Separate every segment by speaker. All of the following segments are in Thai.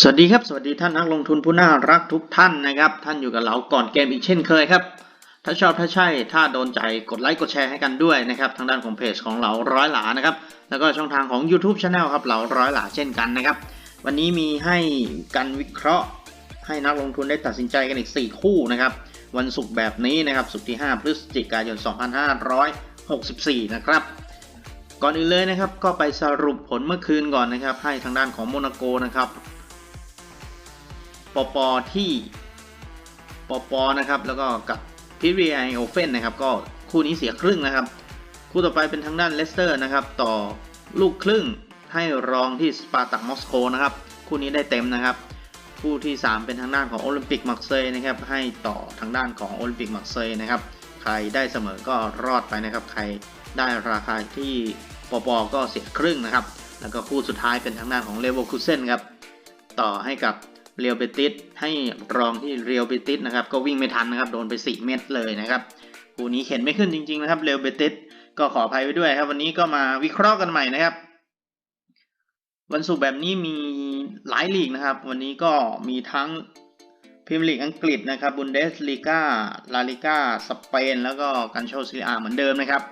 Speaker 1: สวัสดีครับ สวัสดีท่านนักลงทุนผู้น่ารักทุกท่านนะครับ ท่านอยู่กับเราก่อนเกมอีกเช่นเคยครับ ถ้าชอบถ้าใช่ ถ้าโดนใจกดไลค์กดแชร์ให้กันด้วยนะครับ ทางด้านของเพจของเราร้อยหลานะครับ แล้วก็ช่องทางของ YouTube Channel ครับเราร้อยหลาเช่นกันนะครับ วันนี้มีให้การวิเคราะห์ ให้นักลงทุนได้ตัดสินใจกันอีก 4 คู่นะครับ วันศุกร์แบบนี้นะครับศุกร์ที่ 5 พฤศจิกายน 2564 นะครับ ก่อนอื่นเลยนะครับก็ไปสรุปผลเมื่อคืนก่อนนะครับ ให้ทางด้านของโมนาโกนะครับปปที่ปปนะครับแล้วก็กับพิเรีไอโอเฟนนะครับก็คู่นี้เสียครึ่งนะครับ คู่ต่อไปเป็นทางด้านเลสเตอร์นะครับต่อลูกครึ่งให้รองที่สปาร์ตักมอสโกนะครับคู่นี้ได้เต็มนะครับ คู่ที่ 3 เป็นทางด้านของโอลิมปิกมักเซยนะครับให้ต่อทางด้านของโอลิมปิกมักเซยนะครับใครได้เสมอก็รอดไปนะครับใคร ได้ราคาที่ปปก็เสียครึ่งนะครับ แล้วก็คู่สุดท้ายเป็นทางด้านของเลเวอร์คูเซนครับ ต่อให้กับเรียวเบติสให้รองที่เรียวเบติสนะครับก็วิ่งไม่ทันนะครับโดนไป 4 เม็ดเลยนะครับคู่นี้เข็นไม่ขึ้นจริงๆนะครับเรียวเบติสก็ขออภัยไว้ด้วยครับ วันนี้ก็มาวิเคราะห์กันใหม่นะครับ วันศุกร์แบบนี้มีหลายลีกนะครับ วันนี้ก็มีทั้งพรีเมียร์ลีกอังกฤษนะครับบุนเดสลีกาลาลิกาสเปนแล้วก็กันโชซีอาเหมือนเดิมนะครับ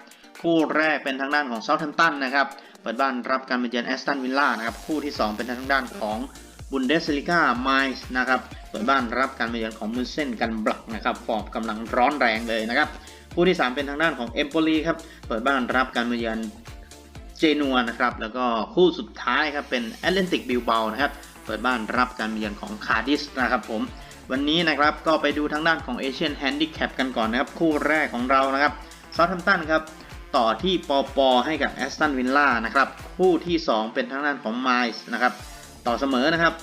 Speaker 1: คู่แรกเป็นทางด้านของเซาท์แฮมป์ตันนะครับ เปิดบ้านรับการมาเยือนแอสตันวิลล่านะครับ คู่ที่ 2 เป็นทางด้านของบุนเดสลิก้าไมส์นะครับ เปิดบ้านรับการมาเยือนของมุนเซนกันบลักนะครับ ฟอร์มกำลังร้อนแรงเลยนะครับ คู่ที่ 3 เป็นทางด้านของเอมโปลีครับ เปิดบ้านรับการมาเยือนเจนัวนะครับ แล้วก็คู่สุดท้ายครับเป็นแอตเลนติกบิลเบานะครับ เปิดบ้านรับการมาเยือนของคาร์ดิสนะครับผม วันนี้นะครับก็ไปดูทางด้านของเอเชียนแฮนดิแคปกันก่อนนะครับ คู่แรกของเรานะครับเซาท์แฮมป์ตันครับ ต่อที่ปอปอให้กับแอสตันวิลล่านะครับ คู่ที่ 2 เป็นทางด้านของไมส์นะครับต่อเสมอนะครับ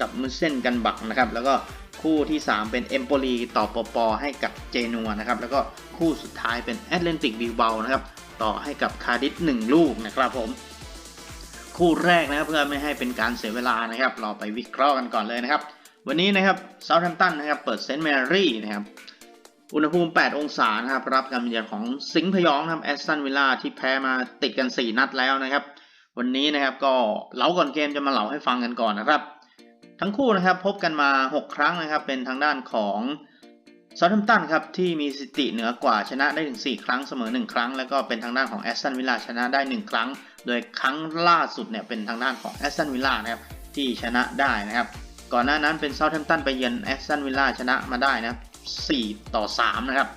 Speaker 1: กับมุเซนกันบักนะครับ แล้วก็คู่ที่ 3 เป็นเอมโปลีต่อปอปอให้กับเจนัวนะครับ แล้วก็คู่สุดท้ายเป็นแอตแลนติกบิลเบานะครับ ต่อให้กับคาร์ดิสหนึ่งลูกนะครับผม คู่แรกนะครับเพื่อไม่ให้เป็นการเสียเวลานะครับ เราไปวิเคราะห์กันก่อนเลยนะครับ วันนี้นะครับเซาท์แฮมป์ตันนะครับ เปิดเซนต์แมรี่นะครับ อุณหภูมิ 8 องศานะครับ รับการมาเยือนของสิงห์พยองนะครับแอสตันวิลล่าที่แพ้มาติดกัน 4 นัดแล้วนะครับ วันนี้นะครับก็เล่าก่อนเกมจะมาเล่าให้ฟังกันก่อนนะครับ ทั้งคู่นะครับพบกันมา 6 ครั้งนะครับ เป็นทางด้านของซา u ์ h ท m ตันครับที่มีสถิติเหนือกว่าชนะได้ถึง 4 ครั้งเสมอ 1 ครั้ง แล้วก็เป็นทางด้านของแอสตันวิลล่าชนะได้ 1 ครั้ง โดยครั้งล่าสุดเนี่ยเป็นทางด้านของแอสตันวิลล่านะครับที่ชนะได้นะครับ ก่อนหน้านั้นเป็นเซา t ์ h ท m ตันไปเยือนแอสตันวิลล่าชนะมาได้นะครับ 4 ต่อ 3 นะครับ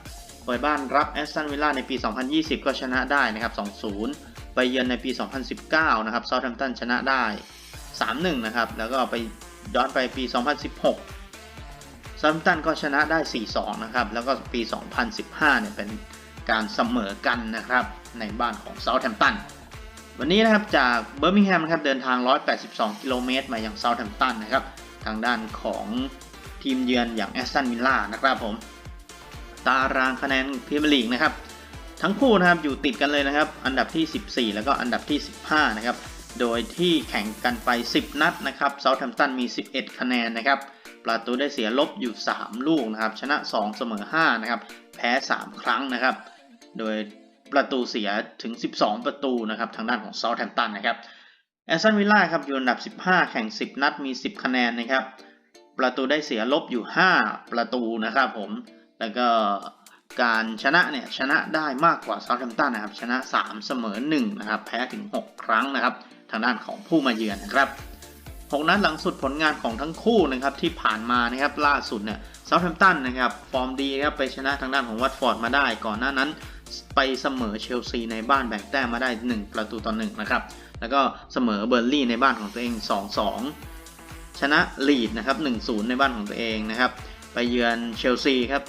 Speaker 1: เปิดบ้านรับแอสตันวิลล่าในปี 2020 ก็ชนะได้นะครับ 2-0 ไปเยือนในปี 2019 นะครับเซาท์แฮมป์ตันชนะได้ 3-1 นะครับ แล้วก็ไปย้อนไปปี 2016ซัมตันก็ชนะได้ 4-2 นะครับ แล้วก็ปี 2015 เนี่ยเป็นการเสมอกันนะครับในบ้านของเซาท์แฮมป์ตัน วันนี้นะครับจากเบอร์มิงแฮมนะครับเดินทาง 182 กิโลเมตรมายังเซาท์แฮมป์ตันนะครับทางด้านของ ทีมเยือนอย่างแอสตันวิลล่านะครับผม ตารางคะแนนพรีเมียร์ลีกนะครับ ทั้งคู่นะครับอยู่ติดกันเลยนะครับ อันดับที่ 14 แล้วก็อันดับที่ 15 นะครับ โดยที่แข่งกันไป 10 นัดนะครับเซาท์แฮมป์ตันมี 11 คะแนนนะครับประตูได้เสียลบอยู่ 3 ลูกนะครับ ชนะ 2 เสมอ 5 นะครับ แพ้ 3 ครั้งนะครับ โดยประตูเสียถึง 12 ประตูนะครับ ทางด้านของเซาท์แฮมป์ตันนะครับแอสตันวิลล่าครับอยู่อันดับ 15 แข่ง 10 นัดมี 10 คะแนนนะครับ ประตูได้เสียลบอยู่ 5 ประตูนะครับผม แล้วก็การชนะเนี่ยชนะได้มากกว่าเซาท์แฮมป์ตันนะครับ ชนะ 3 เสมอ1นะครับ แพ้ถึง 6 ครั้งนะครับ ทางด้านของผู้มาเยือนนะครับ6นัดหลังสุดผลงานของทั้งคู่นะครับที่ผ่านมานะครับล่าสุดเนี่ยเซาท์แฮมป์ตันนะครับฟอร์มดีครับไปชนะทางด้านของวัตฟอร์ดมาได้ ก่อนหน้านั้นไปเสมอเชลซีในบ้านแบ่งแต้มมาได้ 1 ประตูต่อ1นะครับแล้วก็เสมอเบอร์ลี่ในบ้านของตัวเอง 2-2 ชนะลีดนะครับ 1-0 ในบ้านของตัวเองนะครับ ไปเยือนเชลซีครับ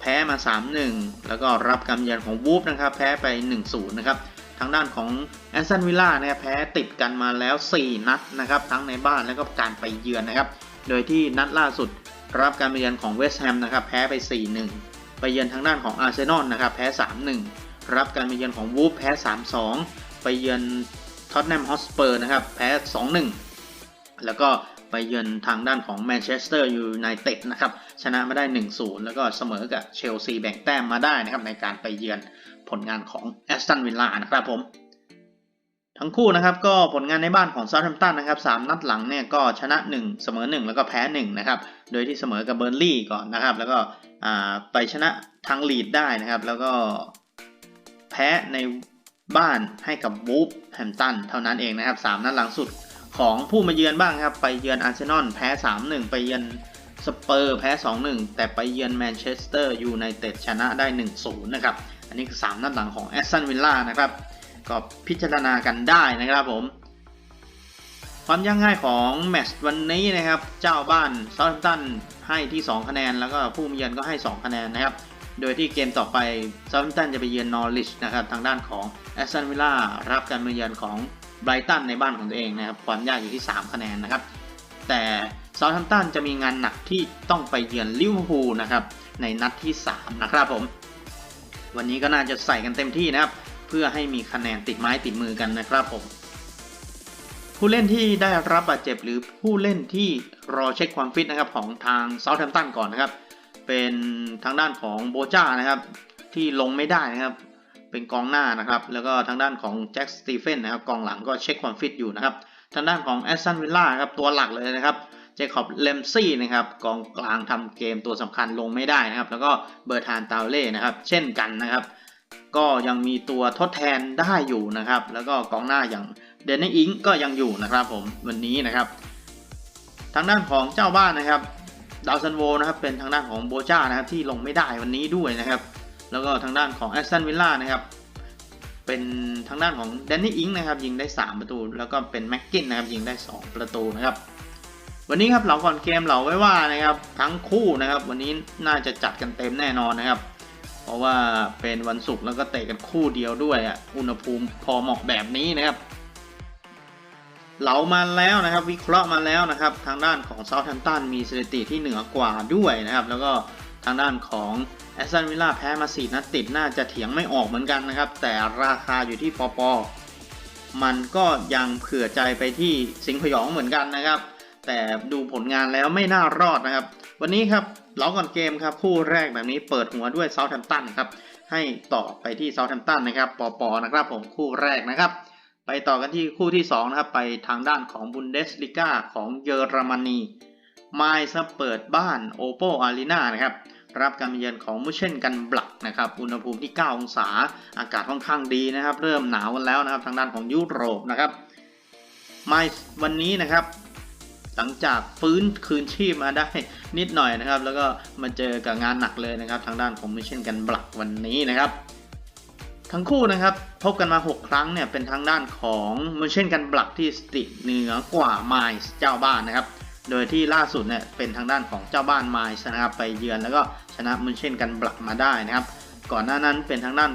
Speaker 1: แพ้มา 3-1 แล้วก็รับการเยือนของวูฟนะครับ แพ้ไป 1-0 นะครับ ทางด้านของแอนซันวิลล่านะครับ แพ้ติดกันมาแล้ว 4 นัดนะครับ ทั้งในบ้านแล้วก็การไปเยือนนะครับ โดยที่นัดล่าสุดรับการไปเยือนของเวสต์แฮมนะครับ แพ้ไป 4-1 ไปเยือนทางด้านของอาร์เซนอลนะครับ แพ้ 3-1 รับการไปเยือนของวูฟแพ้ 3-2 ไปเยือนท็อตแนมฮอสเปอร์นะครับ แพ้ 2-1 แล้วก็ไปเยือนทางด้านของแมนเชสเตอร์ยูไนเต็ดนะครับ ชนะมาได้ 1-0 แล้วก็เสมอกับเชลซีแบ่งแต้มมาได้นะครับในการไปเยือนผลงานของแอสตันวิลล่านะครับผม ทั้งคู่นะครับก็ผลงานในบ้านของซาร์แฮมตันนะครับสามนัดหลังเนี่ยก็ชนะ 1 เสมอ 1 แล้วก็แพ้ 1 นะครับ โดยที่เสมอกับเบอร์ลี่ก่อนนะครับ แล้วก็ไปชนะทางลีดได้นะครับ แล้วก็แพ้ในบ้านให้กับวูฟแฮมตันเท่านั้นเองนะครับสามนัดหลังสุด ของผู้มาเยือนบ้างครับ ไปเยือนอาร์เซนอลแพ้ 3-1 ไปเยือนสเปอร์แพ้ 2-1 แต่ไปเยือนแมนเชสเตอร์ยูไนเต็ดชนะได้ 1-0 นะครับ อันนี้คือ 3 นัดหลังของแอสตันวิลล่านะครับ ก็พิจารณากันได้นะครับผม ความยากง่ายของแมตช์วันนี้นะครับ เจ้าบ้านเซาท์แฮมป์ตันให้ที่ 2 คะแนน แล้วก็ผู้มาเยือนก็ให้ 2 คะแนนนะครับ โดยที่เกมต่อไปเซาท์แฮมป์ตันจะไปเยือนนอริชนะครับ ทางด้านของแอสตันวิลล่ารับการมาเยือนของ ไบรตันในบ้านของตัวเองนะครับความยากอยู่ที่ 3 คะแนนนะครับ แต่เซาท์แฮมป์ตันจะมีงานหนักที่ต้องไปเยือนลิเวอร์พูลนะครับในนัดที่ 3 นะครับผม วันนี้ก็น่าจะใส่กันเต็มที่นะครับ เพื่อให้มีคะแนนติดไม้ติดมือกันนะครับผม ผู้เล่นที่ได้รับบาดเจ็บหรือผู้เล่นที่รอเช็คความฟิตนะครับของทางเซาท์แฮมป์ตันก่อนนะครับ เป็นทางด้านของโบจ้านะครับที่ลงไม่ได้นะครับ เป็นกองหน้านะครับ แล้วก็ทางด้านของแจ็คสตีเฟนนะครับกองหลังก็เช็คความฟิตอยู่นะครับ ทางด้านของแอสตันวิลล่าครับตัวหลักเลยนะครับเจคอบเลมซี่นะครับกองกลางทำเกมตัวสำคัญลงไม่ได้นะครับ แล้วก็เบอร์ทานตาเล่นะครับ เช่นกันนะครับ ก็ยังมีตัวทดแทนได้อยู่นะครับ แล้วก็กองหน้าอย่างเดนนี่อิงก็ยังอยู่นะครับผมวันนี้นะครับ ทางด้านของเจ้าบ้านนะครับดาวซันโวนะครับเป็นทางด้านของโบจ้านะครับที่ลงไม่ได้วันนี้ด้วยนะครับ แล้วก็ทางด้านของแอสตันวิลล่านะครับเป็นทางด้านของแดนนี่อิงนะครับยิงได้ 3 ประตู แล้วก็เป็นแม็กกินนะครับยิงได้ 2 ประตูนะครับวันนี้ครับเราก่อนเกมเราไว้ว่านะครับทั้งคู่นะครับ วันนี้น่าจะจัดกันเต็มแน่นอนนะครับ เพราะว่าเป็นวันศุกร์แล้วก็เตะกันคู่เดียวด้วยอะอุณหภูมิพอเหมาะแบบนี้นะครับ เรามาแล้วนะครับ วิเคราะห์มาแล้วนะครับ ทางด้านของเซาท์แฮมป์ตันมีสถิติที่เหนือกว่าด้วยนะครับ แล้วก็ ทางด้านของแอสตันวิลล่าแพ้มา4นัดติดน่าจะเถียงไม่ออกเหมือนกันนะครับ แต่ราคาอยู่ที่ปอปอมันก็ยังเผื่อใจไปที่สิงห์พยองเหมือนกันนะครับ แต่ดูผลงานแล้วไม่น่ารอดนะครับ วันนี้ครับเราก่อนเกมครับ คู่แรกแบบนี้เปิดหัวด้วยเซาท์แฮมป์ตันครับ ให้ต่อไปที่เซาท์แฮมป์ตันนะครับปอปอนะครับผมคู่แรกนะครับ ไปต่อกันที่คู่ที่2นะครับไปทางด้านของบุนเดสลิก้าของเยอรมนี ไมซ์เปิดบ้านโอโปอารีนานะครับรับการมาเยือนของมุเช่นกันบลักนะครับอุณหภูมิที่ 9 องศา อากาศค่อนข้างดีนะครับ เริ่มหนาวกันแล้วนะครับทางด้านของยุโรปนะครับไมซ์วันนี้นะครับหลังจากฟื้นคืนชีพมาได้นิดหน่อยนะครับ แล้วก็มาเจอกับงานหนักเลยนะครับ ทางด้านของมุเช่นกันบลักวันนี้นะครับ ทั้งคู่นะครับพบกันมา 6 ครั้งเนี่ยเป็นทางด้านของมุเช่นกันบลักที่สติเหนือกว่าไมซ์เจ้าบ้านนะครับ โดยที่ล่าสุดเนี่ยเป็นทางด้านของเจ้าบ้านไมซ์นะครับไปเยือนแล้วก็ชนะมุนเช่นกันบลักมาได้นะครับ ก่อนหน้านั้นเป็นทางด้าน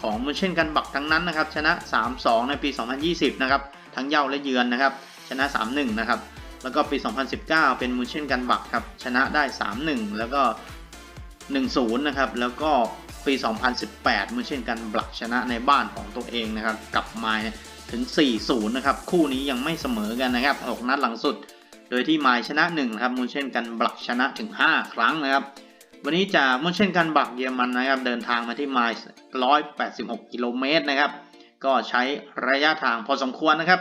Speaker 1: ของมุนเช่นกันบักทั้งนั้นนะครับชนะ 3-2 ในปี 2020 นะครับทั้งเย้าและเยือนนะครับชนะ 3-1 นะครับแล้วก็ปี 2019 เป็นมุนเช่นกันบักครับชนะได้ 3-1 แล้วก็ 1-0 นะครับแล้วก็ปี 2018มุนเช่นกันบลักชนะในบ้านของตัวเองนะครับกับไมาถึง 4-0 นะครับคู่นี้ยังไม่เสมอกันนะครับออกนัดหลังสุด โดยที่ไมล์ชนะ1นะครับมูนเช่นกันบลักชนะถึง 5 ครั้งนะครับ วันนี้จากมูนเช่นกันบลักเยอรมันนะครับเดินทางมาที่ไมล์186 กิโลเมตรนะครับ ก็ใช้ระยะทางพอสมควรนะครับ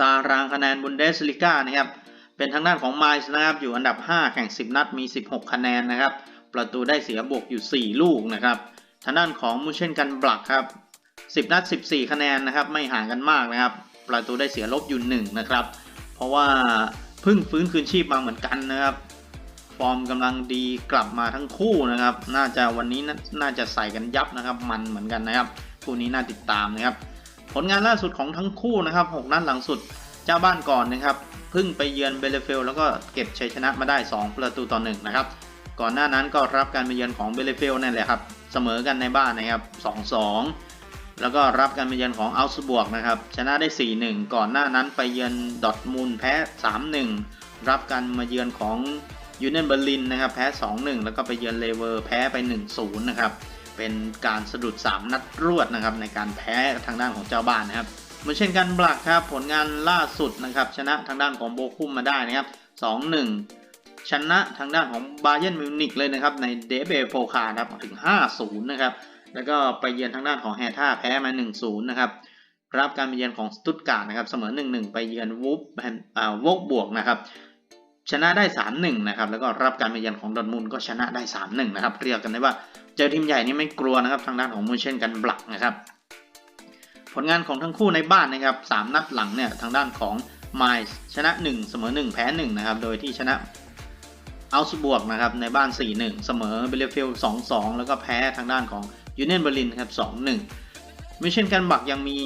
Speaker 1: ตารางคะแนนบุนเดสลิก้านะครับเป็นทางด้านของไมล์นะครับอยู่อันดับ 5 แข่ง 10 นัดมี 16 คะแนนนะครับ ประตูได้เสียบวกอยู่ 4 ลูกนะครับทางด้านของมูนเช่นกันบลักครับ10 นัด 14 คะแนนนะครับ ไม่ห่างกันมากนะครับ ประตูได้เสียลบอยู่ 1 นะครับ เพราะว่าเพิ่งฟื้นคืนชีพมาเหมือนกันนะครับ ฟอร์มกำลังดีกลับมาทั้งคู่นะครับ น่าจะวันนี้นาน่าจะใส่กันยับนะครับ มันเหมือนกันนะครับคู่นี้น่าติดตามนะครับ ผลงานล่าสุดของทั้งคู่นะครับ6นัดหลังสุดเจ้าบ้านก่อนนะครับเพิ่งไปเยือนเบลเฟลแล้วก็เก็บชัยชนะมาได้ 2 ประตูต่อ1นะครับก่อนหน้านั้นก็รับการไปเยือนของเบลเฟลนั่นแหละครับเสมอกันในบ้านนะครับ 2-2 แล้วก็รับการมาเยือนของอัลส์บวกนะครับ ชนะได้ 4-1 ก่อนหน้านั้นไปเยือนดอทมุนด์แพ้ 3-1 รับการมาเยือนของยูเนียนเบอร์ลินนะครับแพ้ 2-1 แล้วก็ไปเยือนเลเวอร์แพ้ไป 1-0 นะครับ เป็นการสะดุด 3 นัดรวดนะครับในการแพ้ทางด้านของเจ้าบ้านนะครับเหมือนเช่นกันบลักครับผลงานล่าสุดนะครับชนะทางด้านของโบคุมมาได้นะครับ 2-1 ชนะทางด้านของบาเยนมิวนิกเลยนะครับในเดเบโพคาครับถึง 5-0 นะครับ แล้วก็ไปเยือนทางด้านของแฮท่าแพ้มา1-0นะครับรับการมาเยือนของสตุตการ์ดนะครับเสมอ 1-1 ไปเยือนวูฟอ่าวกบวกนะครับชนะได้ 3-1 นะครับ แล้วก็รับการมาเยือนของดอทมุนก็ชนะได้ 3-1 นะครับ เรียกกันได้ว่าเจอทีมใหญ่นี่ไม่กลัวนะครับทางด้านของมูเช่นกันบลักนะครับ ผลงานของทั้งคู่ในบ้านนะครับ 3 นัดหลังเนี่ยทางด้านของไมล์ชนะ 1 เสมอ 1 แพ้ 1 นะครับ โดยที่ชนะอัลสบวกนะครับในบ้าน 4-1 เสมอเบลฟิล2-2 แล้วก็แพ้ทางด้านของ ยูเนียนเบอร์ลินครับ2-1มิเช่นกันบักยังมี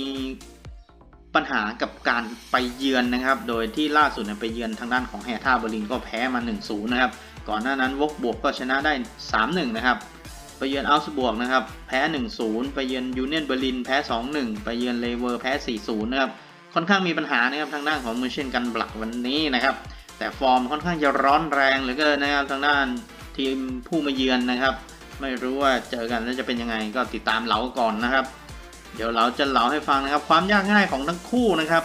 Speaker 1: ปัญหากับการไปเยือนนะครับ โดยที่ล่าสุดเนี่ยไปเยือนทางด้านของแฮท่าเบอร์ลินก็แพ้มา 1-0 นะครับ ก่อนหน้านั้นวกบวกก็ชนะได้ 3-1 นะครับ ไปเยือนอัลส์บวกนะครับ แพ้ 1-0 ไปเยือนยูเนียนเบอร์ลินแพ้ 2-1 ไปเยือนเลเวอร์แพ้ 4-0 นะครับ ค่อนข้างมีปัญหานะครับทางด้านของมิเช่นกันบักวันนี้นะครับ แต่ฟอร์มค่อนข้างจะร้อนแรงเหลือเกินนะครับทางด้านทีมผู้มาเยือนนะครับ ไม่รู้ว่าเจอกันแล้วจะเป็นยังไงก็ติดตามเหลาก่อนนะครับ เดี๋ยวเราจะเหล่าให้ฟังนะครับ ความยากง่ายของทั้งคู่นะครับ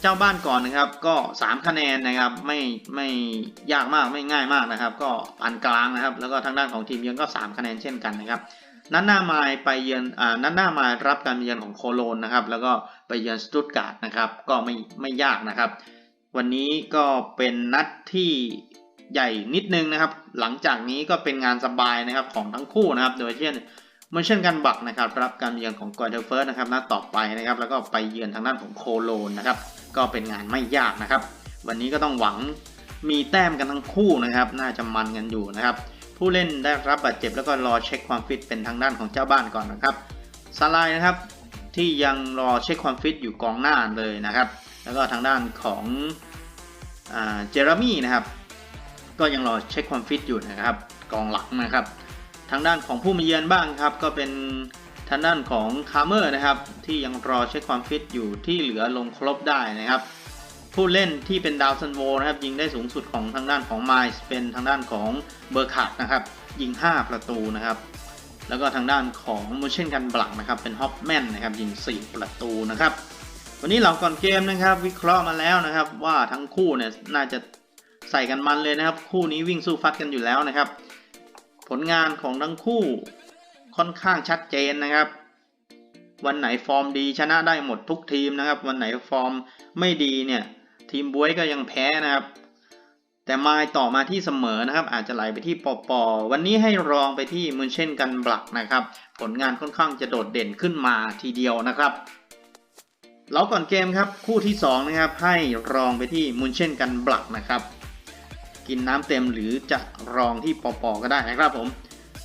Speaker 1: เจ้าบ้านก่อนนะครับ ก็ 3 คะแนนนะครับ ไม่ไม่ยากมากไม่ง่ายมากนะครับ ก็ปานกลางนะครับ แล้วก็ทางด้านของทีมเยือนก็ 3 คะแนนเช่นกันนะครับนัดหน้ามายไปเยือนอ่านัดหน้ามายรับการเยือนของโคโลนนะครับ แล้วก็ไปเยือนสตุตการ์ดนะครับ ก็ไม่ไม่ยากนะครับ วันนี้ก็เป็นนัดที่ ใหญ่นิดนึงนะครับ หลังจากนี้ก็เป็นงานสบายนะครับของทั้งคู่นะครับ โดยเช่นมื่อเช่นกันบักนะครับ รับการเยือนของกอร์เดเฟิร์สนะครับนัดต่อไปนะครับ แล้วก็ไปเยือนทางด้านของโคโลนนะครับ ก็เป็นงานไม่ยากนะครับ วันนี้ก็ต้องหวังมีแต้มกันทั้งคู่นะครับ น่าจะมันกันอยู่นะครับ ผู้เล่นได้รับบาดเจ็บแล้วก็รอเช็คความฟิตเป็นทางด้านของเจ้าบ้านก่อนนะครับซาลายนะครับที่ยังรอเช็คความฟิตอยู่กองหน้าเลยนะครับ แล้วก็ทางด้านของเจอร์มี่นะครับ ก็ยังรอเช็คความฟิตอยู่นะครับกองหลังนะครับ ทางด้านของผู้มาเยือนบ้างครับ ก็เป็นทางด้านของคาร์เมอร์นะครับ ที่ยังรอเช็คความฟิตอยู่ที่เหลือลงครบได้นะครับ ผู้เล่นที่เป็นดาวซันโวนะครับ ยิงได้สูงสุดของทางด้านของไมล์เป็นทางด้านของเบอร์ขาดนะครับ ยิง 5 ประตูนะครับ แล้วก็ทางด้านของมูเช่นกันบลังนะครับ เป็นฮอปแมนนะครับ ยิง 4 ประตูนะครับ วันนี้เราก่อนเกมนะครับ วิเคราะห์มาแล้วนะครับ ว่าทั้งคู่เนี่ยน่าจะ ใส่กันมันเลยนะครับ คู่นี้วิ่งสู้ฟัดกันอยู่แล้วนะครับ ผลงานของทั้งคู่ค่อนข้างชัดเจนนะครับ วันไหนฟอร์มดีชนะได้หมดทุกทีมนะครับ วันไหนฟอร์มไม่ดีเนี่ย ทีมบวยก็ยังแพ้นะครับ แต่มาต่อมาที่เสมอนะครับ อาจจะไหลไปที่ปอปอวันนี้ให้รองไปที่มุนเช่นกันบลักนะครับ ผลงานค่อนข้างจะโดดเด่นขึ้นมาทีเดียวนะครับเราก่อนเกมครับคู่ที่2นะครับให้รองไปที่มุนเช่นกันบลักนะครับ กินน้ำเต็มหรือจะรองที่ปอปอก็ได้นะครับผม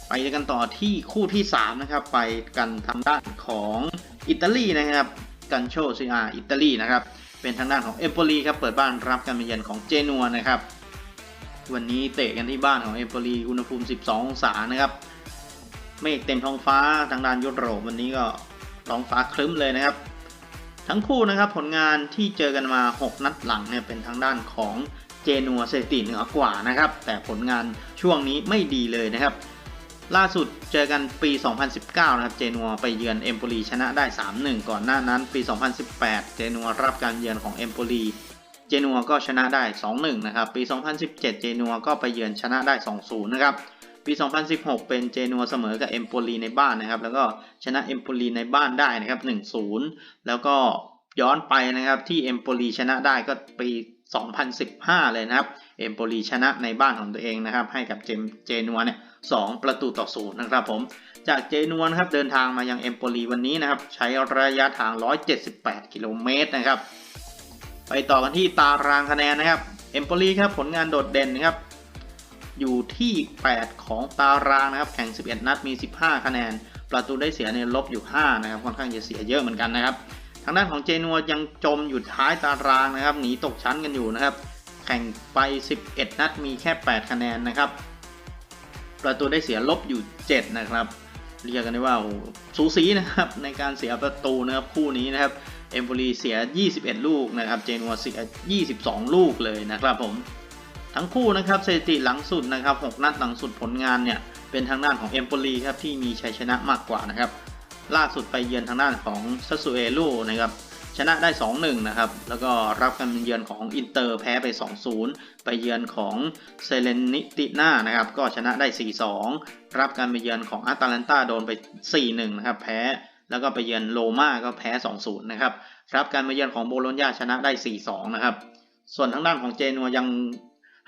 Speaker 1: ไปกันต่อที่คู่ที่ 3 นะครับ ไปกันทางด้านของอิตาลีนะครับกันโชซีอาอิตาลีนะครับ เป็นทางด้านของเอมโปลีครับเปิดบ้านรับการมาเยือนของเจนัวนะครับ วันนี้เตะกันที่บ้านของเอมโปลีอุณหภูมิ 12 องศานะครับเมฆเต็มท้องฟ้าทางด้านยุโรปวันนี้ก็ท้องฟ้าครึ้มเลยนะครับ ทั้งคู่นะครับผลงานที่เจอกันมา 6 นัดหลังเนี่ยเป็นทางด้านของ เจนัวสถิติเหนือกว่านะครับ แต่ผลงานช่วงนี้ไม่ดีเลยนะครับ ล่าสุดเจอกันปี 2019 นะครับ เจนัวไปเยือนเอมโปลีชนะได้ 3-1 ก่อนหน้านั้นปี 2018 เจนัวรับการเยือนของเอมโปลีเจนัวก็ชนะได้ 2-1 นะครับ ปี 2017 เจนัวก็ไปเยือนชนะได้ 2-0 นะครับ ปี 2016 เป็นเจนัวเสมอกับเอมโปลีในบ้านนะครับ แล้วก็ชนะเอมโปลีในบ้านได้นะครับ 1-0 แล้วก็ย้อนไปนะครับที่เอมโปลีชนะได้ก็ปี 2015 เลยนะครับ เอมโปลีชนะในบ้านของตัวเองนะครับ ให้กับเจมเจนัวเนี่ยสประตูต่อศูนย์นะครับผม จากเจนัวนะครับเดินทางมายังเอมโปลีวันนี้นะครับ ใช้ระยะทาง 178 กิโลเมตรนะครับ ไปต่อกันที่ตารางคะแนนนะครับเอมโปลีครับผลงานโดดเด่นนะครับ อยู่ที่ 8 ของตารางนะครับ แข่ง 11 นัดมี 15 คะแนน ประตูได้เสียในลบอยู่ 5 นะครับ ค่อนข้างจะเสียเยอะเหมือนกันนะครับางด้านของเจนัวยังจมอยู่ท้ายตารางนะครับ หนีตกชั้นกันอยู่นะครับ แข่งไป 11 นัดมีแค่ 8 คะแนนนะครับ ประตูได้เสียลบอยู่ 7 นะครับ เรียกกันได้ว่าสูสีนะครับในการเสียประตูนะครับคู่นี้นะครับเอมโปลีเสีย 21 ลูกนะครับ เจนัวเสีย 22 ลูกเลยนะครับผม ทั้งคู่นะครับสถิติหลังสุดนะครับ 6 นัดหลังสุดผลงานเนี่ยเป็นทางด้านของเอมโปลีครับที่มีชัยชนะมากกว่านะครับ ล่าสุดไปเยือนทางด้านของซัสซูเอลูนะครับชนะได้ 2-1 นะครับ แล้วก็รับการเยือนของอินเตอร์แพ้ไป 2-0 ไปเยือนของเซเลนิติน่านะครับ ก็ชนะได้ 4-2 รับการไปเยือนของอาตาลันตาโดนไป 4-1 นะครับ แพ้ แล้วก็ไปเยือนโรม่าก็แพ้ 2-0 นะครับ รับการมาเยือนของโบโลญญาชนะได้ 4-2 นะครับ ส่วนทางด้านของเจนัวยัง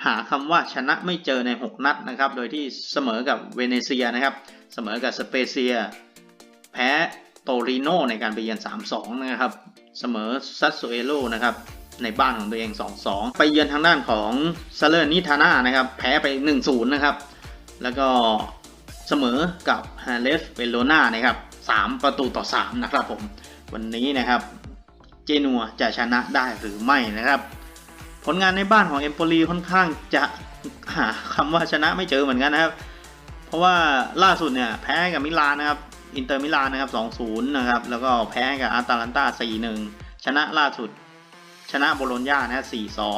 Speaker 1: หาคำว่าชนะไม่เจอใน 6 นัดนะครับ โดยที่เสมอกับเวเนเซียนะครับ เสมอกับสเปเซีย แพ้โตริโนในการไปเยือน 3-2 นะครับ เสมอซัสโซเอโลนะครับในบ้านของตัวเอง 2-2 ไปเยือนทางด้านของซาเลอร์นิทาน่านะครับ แพ้ไป 1-0 นะครับ แล้วก็เสมอกับฮาเลสเปโลนานะครับ 3 ประตูต่อ 3 นะครับผม วันนี้นะครับ เจนัวจะชนะได้หรือไม่นะครับ ผลงานในบ้านของเอมโปลีค่อนข้างจะหาคำว่าชนะไม่เจอเหมือนกันนะครับ เพราะว่าล่าสุดเนี่ยแพ้กับมิลานนะครับ อินเตอร์มิลานนะครับ 2-0 นะครับ แล้วก็แพ้กับอาตาลันตา4-1 ชนะล่าสุด ชนะโบโลญญานะ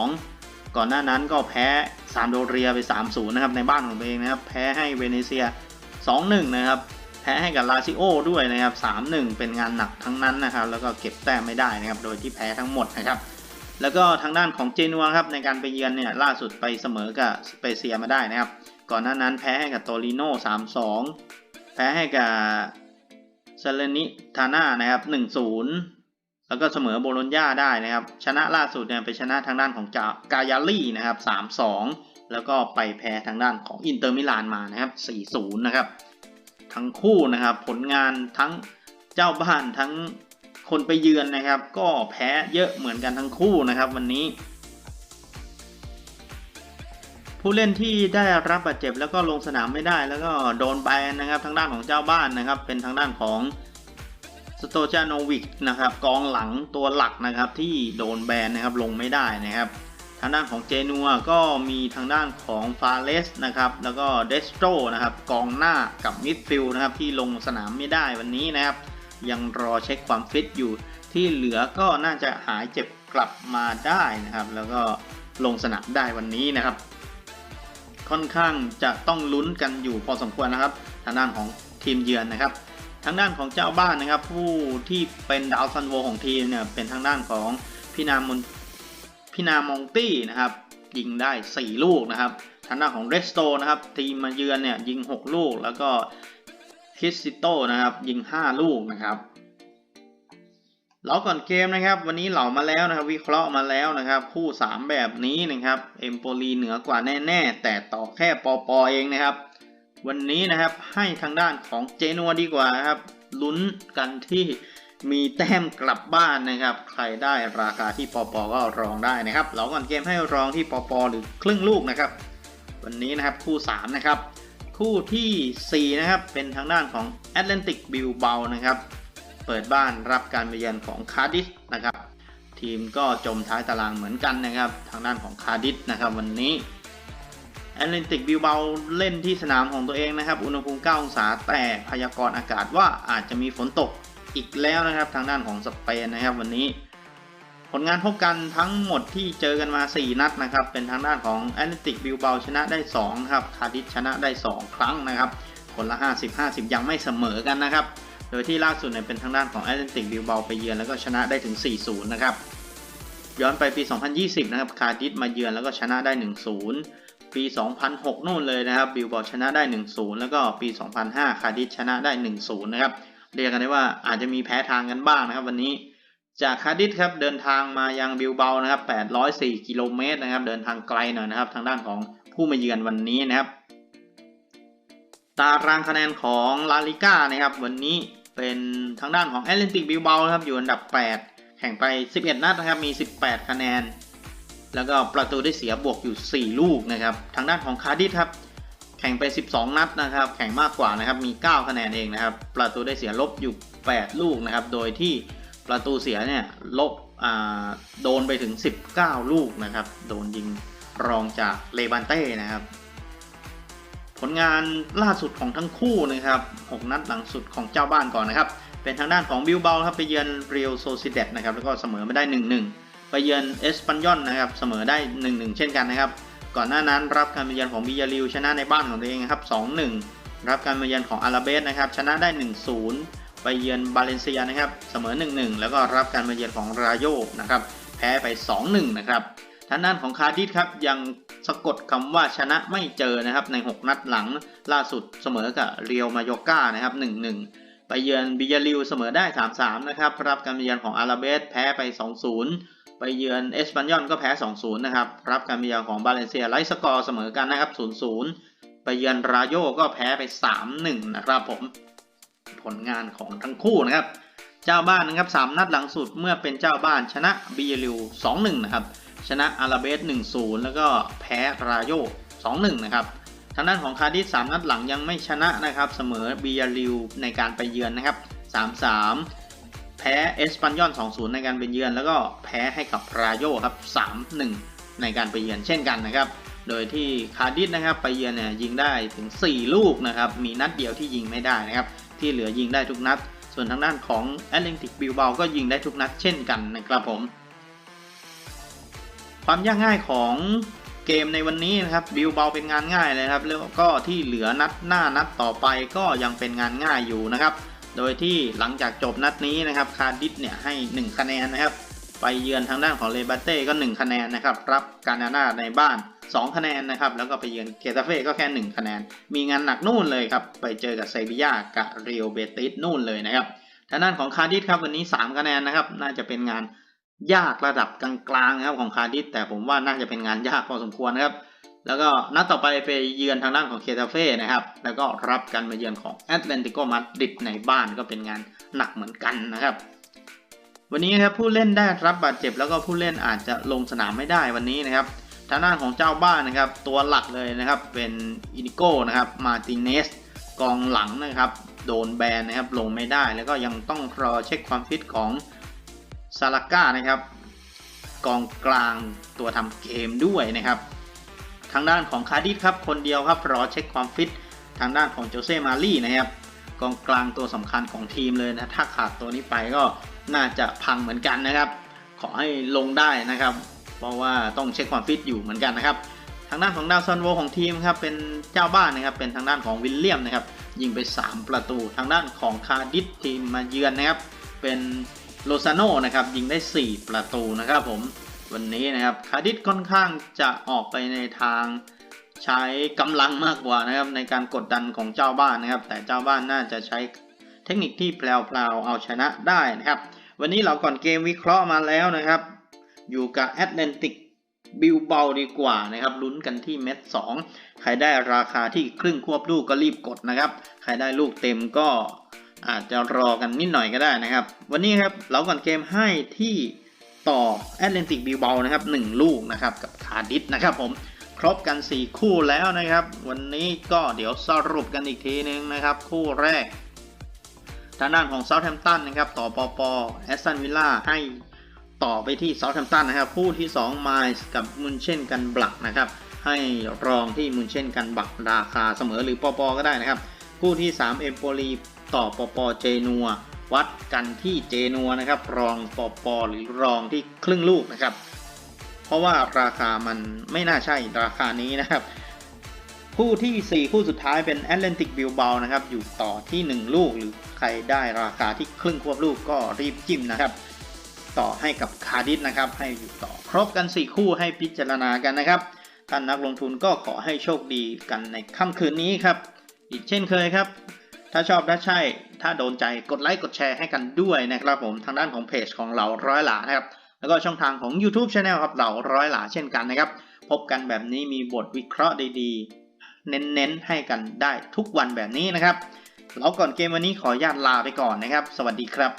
Speaker 1: 4-2 ก่อนหน้านั้นก็แพ้ซามโดเรียไป 3-0 นะครับ ในบ้านของตัวเองนะครับ แพ้ให้เวเนเซีย 2-1 นะครับ แพ้ให้กับลาซิโอด้วยนะครับ 3-1 เป็นงานหนักทั้งนั้นนะครับ แล้วก็เก็บแต้มไม่ได้นะครับ โดยที่แพ้ทั้งหมดนะครับ แล้วก็ทางด้านของเจนัวครับ ในการไปเยือนเนี่ย ล่าสุดไปเสมอกับสเปเซียมาได้นะครับ ก่อนหน้านั้นแพ้ให้กับโตริโน่3-2 แพ้ให้กับ เซเลนิทาน่านะครับ1-0แล้วก็เสมอโบโลญญาได้นะครับ ชนะล่าสุดเนี่ยไปชนะทางด้านของกายาลี่นะครับ3-2แล้วก็ไปแพ้ทางด้านของอินเตอร์มิลานมานะครับ4-0นะครับ ทั้งคู่นะครับผลงานทั้งเจ้าบ้านทั้งคนไปเยือนนะครับ ก็แพ้เยอะเหมือนกันทั้งคู่นะครับ วันนี้ ผู้เล่นที่ได้รับบาดเจ็บแล้วก็ลงสนามไม่ได้ แล้วก็โดนแบนนะครับทางด้านของเจ้าบ้านนะครับ เป็นทางด้านของสโตจานโนวิกนะครับกองหลังตัวหลักนะครับที่โดนแบนนะครับลงไม่ได้นะครับ ทางด้านของเจนัวก็มีทางด้านของฟาเลสนะครับแล้วก็เดสโตรนะครับกองหน้ากับมิดฟิลด์นะครับที่ลงสนามไม่ได้วันนี้นะครับ ยังรอเช็คความฟิตอยู่ ที่เหลือก็น่าจะหายเจ็บกลับมาได้นะครับ แล้วก็ลงสนามได้วันนี้นะครับ ค่อนข้างจะต้องลุ้นกันอยู่พอสมควรนะครับ ทางด้านของทีมเยือนนะครับ ทางด้านของเจ้าบ้านนะครับ ผู้ที่เป็นดาวซันโวของทีมเนี่ยเป็นทางด้านของพี่นามนพี่นามองตี้นะครับยิงได้ 4 ลูกนะครับ ทางด้านของเรสโตนะครับ ทีมมาเยือนเนี่ยยิง 6 ลูกแล้วก็คิสซิโตนะครับยิง 5 ลูกนะครับ เราก่อนเกมนะครับ วันนี้เหล่ามาแล้วนะครับ วิเคราะห์มาแล้วนะครับ คู่ 3 แบบนี้นะครับ เอมโปลีเหนือกว่าแน่ ๆ แต่ต่อแค่ปอปอเองนะครับ วันนี้นะครับให้ทางด้านของเจนัวดีกว่าครับลุ้นกันที่มีแต้มกลับบ้านนะครับ ใครได้ราคาที่ปอปอก็รองได้นะครับ เราก่อนเกมให้รองที่ปอปอหรือครึ่งลูกนะครับ วันนี้นะครับคู่ 3 นะครับ คู่ทีสี่4 นะครับเป็นทางด้านของ Atlantic Bilbao นะครับ เปิดบ้านรับการเยือนของคาร์ดิสนะครับ ทีมก็จมท้ายตารางเหมือนกันนะครับ ทางด้านของคาร์ดิสนะครับวันนี้แอตแลนติกบิลเบาเล่นที่สนามของตัวเองนะครับ อุณหภูมิ 9 องศาแต่พยากรณ์อากาศว่าอาจจะมีฝนตกอีกแล้วนะครับ ทางด้านของสเปนนะครับวันนี้ ผลงานพบกันทั้งหมดที่เจอกันมา 4 นัดนะครับ เป็นทางด้านของแอตแลนติกบิลเบาชนะได้2ครับคาร์ดิสชนะได้ 2 ครั้งนะครับคนละ 50-50 ยังไม่เสมอกันนะครับ โดยที่ล่าสุดเนี่ยเป็นทางด้านของแอตแลนติกบิลเบาไปเยือนแล้วก็ชนะได้ถึง 4-0 นะครับ ย้อนไปปี 2020 นะครับ คาร์ดิสมาเยือนแล้วก็ชนะได้ 1-0 ปี 2006 นู่นเลยนะครับ บิลเบาชนะได้ 1-0 แล้วก็ปี 2005 คาร์ดิสชนะได้ 1-0 นะครับ เรียกกันได้ว่าอาจจะมีแพ้ทางกันบ้างนะครับวันนี้ จากคาร์ดิสครับเดินทางมายังบิลเบานะครับ 804 กิโลเมตรนะครับ เดินทางไกลหน่อยนะครับ ทางด้านของผู้มาเยือนวันนี้นะครับ ตารางคะแนนของลาลิก้านะครับวันนี้ เป็นทางด้านของแอตเลนติกบิลเบาครับอยู่อันดับ 8 แข่งไป 11 นัดนะครับมี 18 คะแนน แล้วก็ประตูได้เสียบวกอยู่ 4 ลูกนะครับทางด้านของคาร์ดิสครับแข่งไป 12 นัดนะครับ แข่งมากกว่านะครับมี 9 คะแนนเองนะครับ ประตูได้เสียลบอยู่ 8 ลูกนะครับโดยที่ประตูเสียเนี่ยลบอ่าโดนไปถึง 19 ลูกนะครับ โดนยิงรองจากเลบันเต้นะครับ ผลงานล่าสุดของทั้งคู่นะครับ 6 นัดหลังสุดของเจ้าบ้านก่อนนะครับ เป็นทางด้านของบิลเบาครับไปเยือนเรียลโซซิเดตนะครับแล้วก็เสมอไม่ได้ 1-1 ไปเยือนเอสปันยอนนะครับเสมอได้ 1-1 เช่นกันนะครับ ก่อนหน้านั้นรับการมาเยือนของบิยาริวชนะในบ้านของตัวเองครับ 2-1 รับการมาเยือนของอาราเบสนะครับชนะได้ 1-0 ไปเยือนบาเลนเซียนะครับเสมอ 1-1 แล้วก็รับการมาเยือนของราโยนะครับแพ้ไป 2-1 นะครับ ทางด้านของคาร์ดิสครับยังสะกดคำว่าชนะไม่เจอนะครับใน 6 นัดหลังล่าสุดเสมอกับเรียวมาโยกานะครับ1-1ไปไปเยือนบิยาริวเสมอได้ 3-3 นะครับรับการมาเยือนของอาราเบสแพ้ไป 2-0 ไปเยือนเอสปันยอนก็แพ้ 2-0 นะครับรับการมาเยือนของบาเลนเซียไลท์สกอร์เสมอกันนะครับ 0-0 ไปเยือนราโยก็แพ้ไป 3-1 นะครับผมผลงานของทั้งคู่นะครับ เจ้าบ้านนะครับ3นัดหลังสุดเมื่อเป็นเจ้าบ้านชนะบิยาริว2-1 นะครับ ชนะอาราเบส 1-0 แล้วก็แพ้ราโย 2-1 นะครับ ทางด้านของคาร์ดิส3นัดหลังยังไม่ชนะนะครับ เสมอบิยาริวในการไปเยือนนะครับ 3-3 แพ้เอสปันยอน 2-0 ในการไปเยือน แล้วก็แพ้ให้กับราโยครับ 3-1 ในการไปเยือนเช่นกันนะครับ โดยที่คาร์ดิสนะครับไปเยือนเนี่ยยิงได้ถึง 4 ลูกนะครับ มีนัดเดียวที่ยิงไม่ได้นะครับ ที่เหลือยิงได้ทุกนัด ส่วนทางด้านของแอตเลนติกบิลเบาก็ยิงได้ทุกนัดเช่นกันนะครับผม ความยากง่ายของเกมในวันนี้นะครับบิลเบาเป็นงานง่ายเลยครับแล้วก็ที่เหลือนัดหน้านัดต่อไปก็ยังเป็นงานง่ายอยู่นะครับ โดยที่หลังจากจบนัดนี้นะครับคาร์ดิสเนี่ยให้ 1 คะแนนนะครับ ไปเยือนทางด้านของเลบาเต้ก็ 1 คะแนนนะครับ รับการนานาในบ้าน 2 คะแนนนะครับ แล้วก็ไปเยือนเกตาเฟ่ก็แค่ 1 คะแนน มีงานหนักนู่นเลยครับไปเจอกับเซบียากับเรียวเบติสนู่นเลยนะครับทางด้านของคาร์ดิสครับวันนี้ 3 คะแนนนะครับ น่าจะเป็นงาน ยากระดับกลางๆนะครับของคาร์ดิสแต่ผมว่าน่าจะเป็นงานยากพอสมควรนะครับแล้วก็นัดต่อไปไปเยือนทางด้านของเคตาเฟ่นะครับ แล้วก็รับการมาเยือนของแอตเลนติโกมาดริดในบ้านก็เป็นงานหนักเหมือนกันนะครับ วันนี้นะครับผู้เล่นได้รับบาดเจ็บ แล้วก็ผู้เล่นอาจจะลงสนามไม่ได้วันนี้นะครับ ทางด้านของเจ้าบ้านนะครับ ตัวหลักเลยนะครับเป็นอินิโก้นะครับมาติเนสกองหลังนะครับ โดนแบนนะครับลงไม่ได้ แล้วก็ยังต้องรอเช็คความฟิตของ ซาลาก้านะครับ กองกลางตัวทำเกมด้วยนะครับ ทางด้านของคาร์ดิสครับ คนเดียวครับรอเช็คความฟิตทางด้านของโจเซ่มารีนะครับ กองกลางตัวสำคัญของทีมเลยนะ ถ้าขาดตัวนี้ไปก็น่าจะพังเหมือนกันนะครับ ขอให้ลงได้นะครับ เพราะว่าต้องเช็คความฟิตอยู่เหมือนกันนะครับ ทางด้านของดาวซันโวของทีมครับเป็นเจ้าบ้านนะครับ เป็นทางด้านของวิลเลียมนะครับยิงไป 3 ประตู ทางด้านของคาร์ดิสทีมมาเยือนนะครับ เป็น โลซาโนนะครับยิงได้ 4 ประตูนะครับผมวันนี้นะครับคาดิสค่อนข้างจะออกไปในทางใช้กำลังมากกว่านะครับในการกดดันของเจ้าบ้านนะครับ แต่เจ้าบ้านน่าจะใช้เทคนิคที่แปลวๆเอาชนะได้นะครับ วันนี้เราก่อนเกมวิเคราะห์มาแล้วนะครับ อยู่กับแอตแลนติกบิลเบาดีกว่านะครับลุ้นกันที่เม็ด2ใครได้ราคาที่ครึ่งควบลูกก็รีบกดนะครับ ใครได้ลูกเต็มก็ อาจจะรอกันนิดหน่อยก็ได้นะครับ วันนี้ครับเราก่อนเกมให้ที่ต่อแอตแลนติกบิลเบานะครับ1ลูกนะครับกับคาร์ดิสนะครับผมครบกัน 4 คู่แล้วนะครับ วันนี้ก็เดี๋ยวสรุปกันอีกทีนึงนะครับ คู่แรกทางด้านของเซาท์แฮมป์ตันนะครับต่อปอปอแอสตันวิลล่าให้ต่อไปที่เซาท์แฮมป์ตันนะครับ คู่ที่2ไมล์กับมุนเช่นกันบลักนะครับ ให้รองที่มุนเช่นกันบักราคาเสมอหรือปอปอก็ได้นะครับ คู่ที่3เอมโปลี ต่อปปเจนัว วัดกันที่เจนัวนะครับ รองปปหรือรองที่ครึ่งลูกนะครับ เพราะว่าราคามันไม่น่าใช่ราคานี้นะครับ คู่ที่ 4 คู่สุดท้ายเป็นแอตแลนติกบิลเบานะครับ อยู่ต่อที่ 1 ลูกหรือใครได้ราคาที่ครึ่งควบลูกก็รีบจิ้มนะครับ ต่อให้กับคาร์ดิสนะครับ ให้อยู่ต่อครบกัน 4 คู่ให้พิจารณากันนะครับท่านนักลงทุนก็ขอให้โชคดีกันในค่ำคืนนี้ครับ อีกเช่นเคยครับ ถ้าชอบถ้าใช่ ถ้าโดนใจกดไลค์กดแชร์ให้กันด้วยนะครับผมทางด้านของเพจของเราร้อยหลานะครับแล้วก็ช่องทางของ YouTube Channel ครับเราร้อยหลาเช่นกันนะครับ พบกันแบบนี้มีบทวิเคราะห์ดีๆ เน้นๆให้กันได้ทุกวันแบบนี้นะครับแล้วก่อนเกมวันนี้ขออนุญาตลาไปก่อนนะครับ สวัสดีครับ